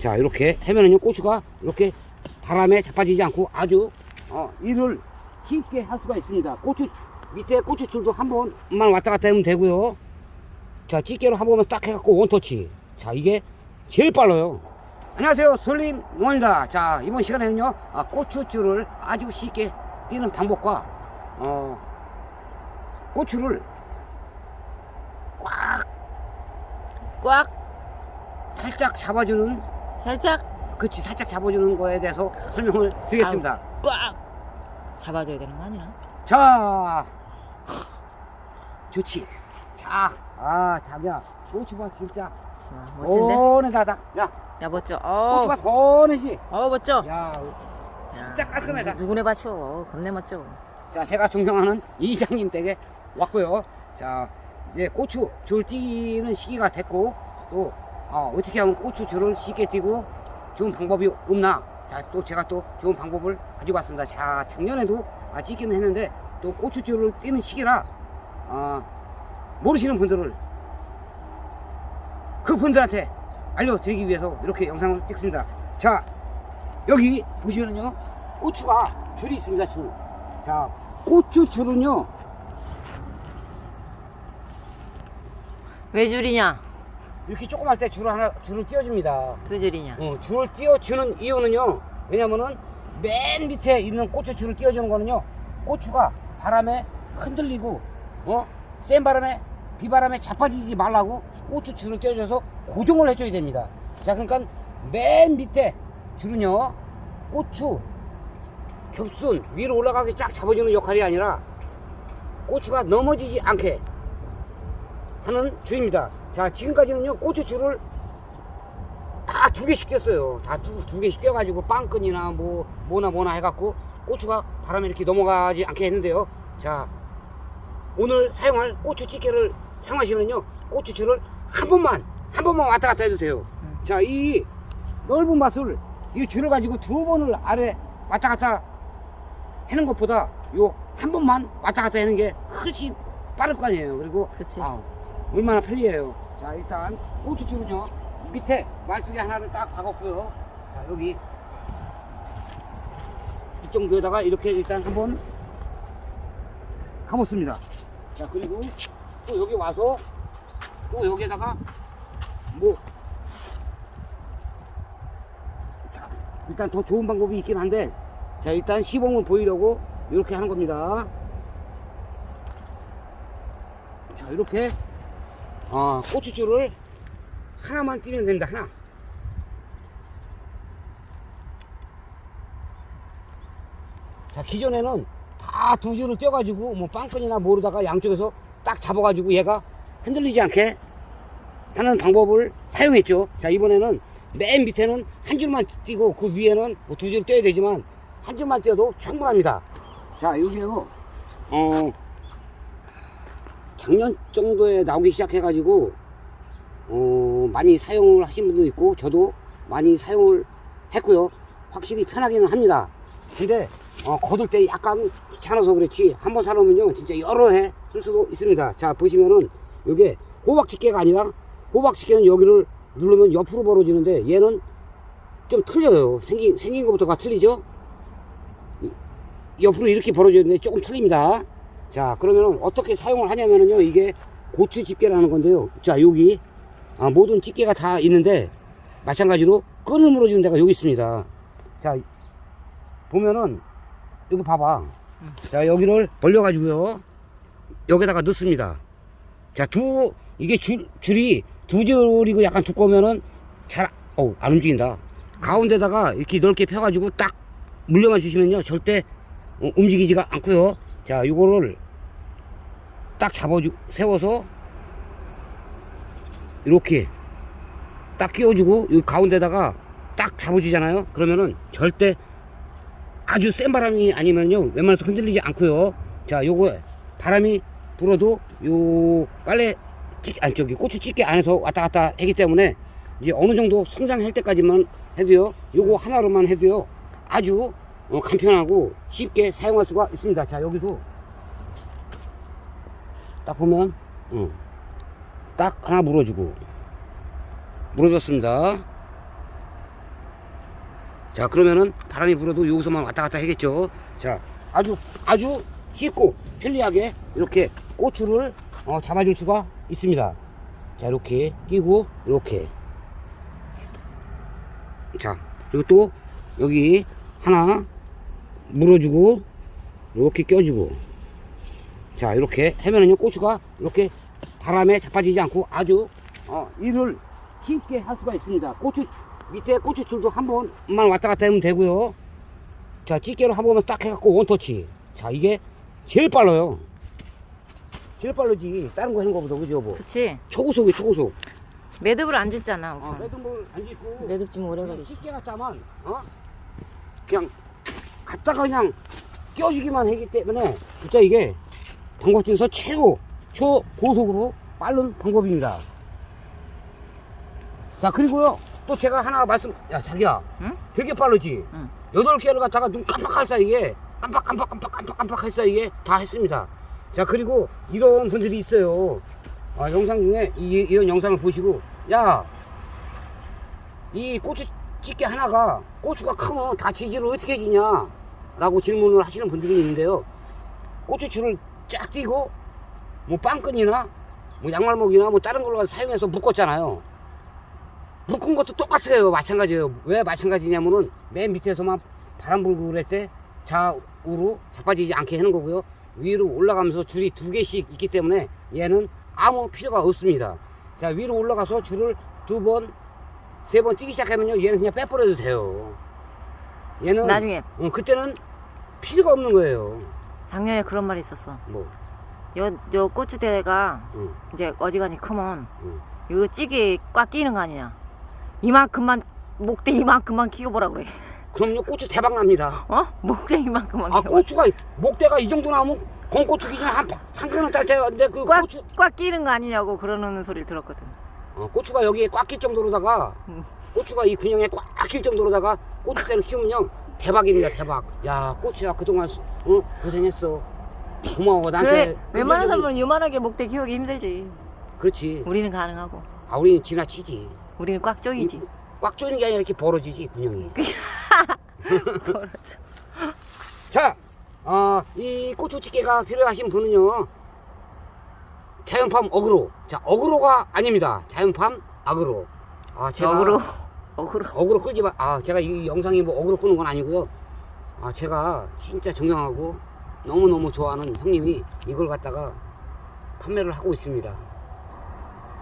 자 이렇게 하면은요 고추가 이렇게 바람에 자빠지지 않고 아주 어, 일을 쉽게 할 수가 있습니다. 고추 밑에 고추줄도 한 번만 왔다 갔다 하면 되고요. 자 찌개로 한 번만 딱 해갖고 원터치. 자 이게 제일 빨라요. 안녕하세요. 설림 원입니다. 자 이번 시간에는요 아, 고추줄을 아주 쉽게 띄는 방법과 어, 고추를 꽉 꽉. 살짝 잡아주는 살짝 그치 살짝 잡아주는 거에 대해서 설명을 드리겠습니다 꽉 잡아줘야 되는 거 아니야? 자 좋지 자 아 자기야 고추가 진짜 와, 멋진데? 오네다다 야 야 멋져. 어, 고추가 더네지 어 멋져. 야 야, 진짜 깔끔하다. 누- 누구네 받쳐. 겁내 멋져. 자, 제가 존경하는 이장님 댁에 왔고요. 자, 이제 고추 줄 띄는 시기가 됐고, 또, 어, 떻게 하면 고추 줄을 쉽게 띄고 좋은 방법이 없나. 자, 또 제가 또 좋은 방법을 가지고 왔습니다. 자, 작년에도 아, 찍기는 했는데, 또 고추 줄을 띄는 시기라, 어, 모르시는 분들을 그 분들한테 알려드리기 위해서 이렇게 영상을 찍습니다. 자, 여기 보시면은요, 고추가 줄이 있습니다, 줄. 자, 고추 줄은요, 왜 줄이냐? 이렇게 조그만 때 줄을 하나, 줄을 띄워줍니다. 왜 줄이냐? 어, 줄을 띄워주는 이유는요, 왜냐면은 맨 밑에 있는 고추 줄을 띄워주는 거는요, 고추가 바람에 흔들리고, 어, 센 바람에, 비바람에 자빠지지 말라고 고추 줄을 띄워줘서 고정을 해줘야 됩니다. 자, 그러니까 맨 밑에 줄은요, 고추, 겹순 위로 올라가게 쫙 잡아주는 역할이 아니라 고추가 넘어지지 않게 하는 줄입니다. 자, 지금까지는요, 고추 줄을 다 두 개씩 꼈어요. 다 두, 두 개씩 껴가지고 빵끈이나 뭐, 뭐나 뭐나 해갖고 고추가 바람에 이렇게 넘어가지 않게 했는데요. 자, 오늘 사용할 고추 찌개를 사용하시면요, 고추 줄을 한 번만, 한 번만 왔다 갔다 해도 돼요. 음. 자, 이 넓은 맛을 이 줄을 가지고 두 번을 아래 왔다 갔다 하는 것보다 요 한 번만 왔다 갔다 하는 게 훨씬 빠를 거 아니에요. 그리고 그치. 아우, 얼마나 편리해요. 자, 일단 고추줄은요 밑에 말뚝이 하나를 딱 박았고요. 자, 여기 이 정도에다가 이렇게 일단 한번 감았습니다. 자, 그리고 또 여기 와서 또 여기에다가 뭐 자, 일단 더 좋은 방법이 있긴 한데 자 일단 시범을 보이려고 이렇게 하는 겁니다 자 이렇게 아 고추줄을 하나만 띄면 됩니다 하나 자 기존에는 다 두 줄을 떼가지고 뭐 빵끈이나 모르다가 양쪽에서 딱 잡아가지고 얘가 흔들리지 않게 하는 방법을 사용했죠. 자, 이번에는 맨 밑에는 한 줄만 띄고 그 위에는 뭐 두 줄 떼야 되지만 한 줄만 떼도 충분합니다. 자, 여기요, 어, 작년 정도에 나오기 시작해가지고, 어, 많이 사용을 하신 분도 있고, 저도 많이 사용을 했고요. 확실히 편하기는 합니다. 근데, 어, 거둘 때 약간 귀찮아서 그렇지, 한 번 사놓으면요, 진짜 여러 해 쓸 수도 있습니다. 자, 보시면은, 요게 호박집게가 아니라, 호박집게는 여기를 누르면 옆으로 벌어지는데, 얘는 좀 틀려요. 생긴, 생긴 것부터가 틀리죠? 이- 옆으로 이렇게 벌어지는데 조금 틀립니다. 자, 그러면은 어떻게 사용을 하냐면은요, 이게 고추 집게라는 건데요. 자, 여기, 아, 모든 집게가 다 있는데, 마찬가지로 끈을 물어주는 데가 여기 있습니다. 자, 보면은, 이거 봐봐. 자, 여기를 벌려 가지고요. 여기다가 넣습니다. 자, 두, 이게 줄, 줄이 두 줄이고 약간 두꺼우면은 잘, 어우, 안 움직인다. 가운데다가 이렇게 넓게 펴 가지고 딱 물려만 주시면요. 절대 어, 움직이지가 않고요. 자, 이거를 딱 잡아주, 세워서 이렇게 딱 끼워주고 이 가운데다가 딱 잡아주잖아요. 그러면은 절대 아주 센 바람이 아니면요. 웬만해서 흔들리지 않고요. 자 요거 바람이 불어도 요 빨래 찌 아니 저기 고추 찌개 안에서 왔다 갔다 하기 때문에 이제 어느 정도 성장할 때까지만 해도요. 요거 하나로만 해도요. 아주 어, 간편하고 쉽게 사용할 수가 있습니다. 자 여기도 딱 보면 어, 딱 하나 물어주고. 물어줬습니다. 자 그러면은 바람이 불어도 여기서만 왔다 갔다 하겠죠? 자 아주 아주 쉽고 편리하게 이렇게 고추를 어, 잡아줄 수가 있습니다. 자 이렇게 끼고 이렇게. 자 그리고 또 여기 하나 물어주고 이렇게 껴주고 자 이렇게 하면은요 고추가 이렇게 바람에 자빠지지 않고 아주 어, 일을 쉽게 할 수가 있습니다. 고추 밑에 고추줄도 한 번만 왔다 갔다 하면 되고요. 자 집게로 한 번만 딱 해갖고 원터치. 자 이게 제일 빨라요. 제일 빠르지. 다른 거 하는 거보다 그죠 뭐 그치? 초고속이 초고속. 매듭을 안 짓잖아 어, 우선. 매듭을 안 짓고 매듭 지면 오래 걸리지. 쉽게 갖다만 어? 그냥 갖다가 그냥 껴주기만 하기 때문에 진짜 이게 방법 중에서 최고 초고속으로 빠른 방법입니다. 자 그리고요 또 제가 하나 말씀 야 자기야. 응? 되게 빠르지? 응. 여덟 개를 갖다가 눈 깜빡할 사이에 깜빡 깜빡 깜빡 깜빡 깜빡 할 사이에 다 했습니다. 자 그리고 이런 분들이 있어요. 아, 영상 중에 이, 이런 영상을 보시고 야 이 고추 집게 하나가 고추가 크면 다 지지를 어떻게 지냐 라고 질문을 하시는 분들이 있는데요. 고추줄을 쫙 띄고 뭐 빵끈이나 뭐 양말목이나 뭐 다른 걸로 사용해서 묶었잖아요. 묶은 것도 똑같아요 마찬가지예요. 왜 마찬가지냐면은 맨 밑에서만 바람 불고 그럴 때 좌우로 자빠지지 않게 하는 거고요. 위로 올라가면서 줄이 두 개씩 있기 때문에 얘는 아무 필요가 없습니다. 자 위로 올라가서 줄을 두 번 세 번 뛰기 시작하면요 얘는 그냥 빼버려도 돼요. 얘는 나중에. 어, 그때는 필요가 없는 거예요 작년에 그런 말이 있었어. 뭐? 여, 여 고추대가 응, 이제 어지간히 크면 응. 이거 찌개 꽉 끼는 거 아니냐. 이만큼만 목대 이만큼만 키워보라 그래. 그럼요 고추 대박 납니다. 어? 목대 이만큼만 아 키워. 고추가 목대가 이 정도 나오면 건고추 기준에 한, 한 그릇 딸 때인데 그 꽉, 고추 꽉 끼는 거 아니냐고 그러는 소리를 들었거든. 어, 고추가 여기에 꽉 낄 정도로다가 음. 고추가 이 근형에 꽉 낄 정도로다가 고추대를 키우면요 대박입니다 대박. 야 고추야. 그동안 수- 어, 고생했어. 고마워. 나한테 그래 웬만한 사람은 요만하게 목대 키우기 힘들지. 그렇지. 우리는 가능하고. 아 우리는 지나치지. 우리는 꽉 조이지. 이- 꽉 조이는 게 아니라 이렇게 벌어지지 근형이. 그렇죠 자, 어, 이 고추찌개가 필요하신 분은요, 자연팜 어그로. 자, 어그로가 아닙니다. 자연팜 아그로. 아, 제가 역으로 어그로 어그로 끌지 마. 아, 제가 이 영상이 뭐 어그로 끄는 건 아니고요. 아, 제가 진짜 존경하고 너무너무 좋아하는 형님이 이걸 갖다가 판매를 하고 있습니다.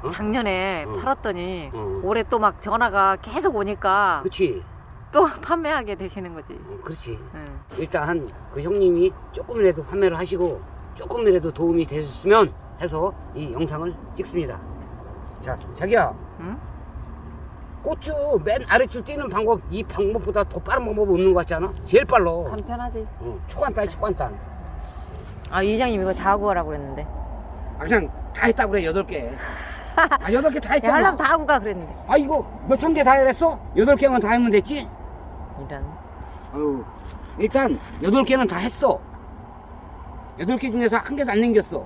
어? 작년에 어. 팔았더니 어. 올해 또 막 전화가 계속 오니까 그치? 또 판매하게 되시는 거지 어, 그렇지. 응. 일단 그 형님이 조금이라도 판매를 하시고 조금이라도 도움이 되셨으면 해서 이 영상을 찍습니다. 자, 자기야, 응? 고추 맨 아래줄 뛰는 방법 이 방법보다 더 빠른 방법 없는 것 같지 않아? 제일 빨라. 간편하지 어, 초간단, 초간단. 아 이장님 이거 다 하고 가라고 그랬는데 아, 그냥 다 했다고 그래 여덟 개. 아, 여덟 개 다 야, 했잖아. 하려면 다 하고 가 그랬는데 아, 이거 몇 천 개 다 했어? 여덟 개만 다 하면 됐지? 이런 아유, 일단 여덟 개는 다 했어. 여덟 개 중에서 한 개도 안 남겼어.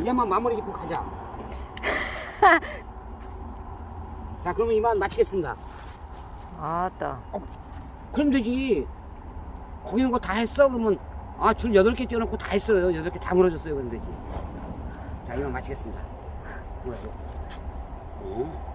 이제만 마무리 짓고 가자. 자, 그러면 이만 마치겠습니다. 아따 그럼 되지. 거기 있는 거 다 했어? 그러면 아, 줄 여덟 개 띄워놓고 다 했어요. 여덟 개다 무너졌어요. 그럼 되지. 자, 이만 마치겠습니다. 뭐야, 이거. 어?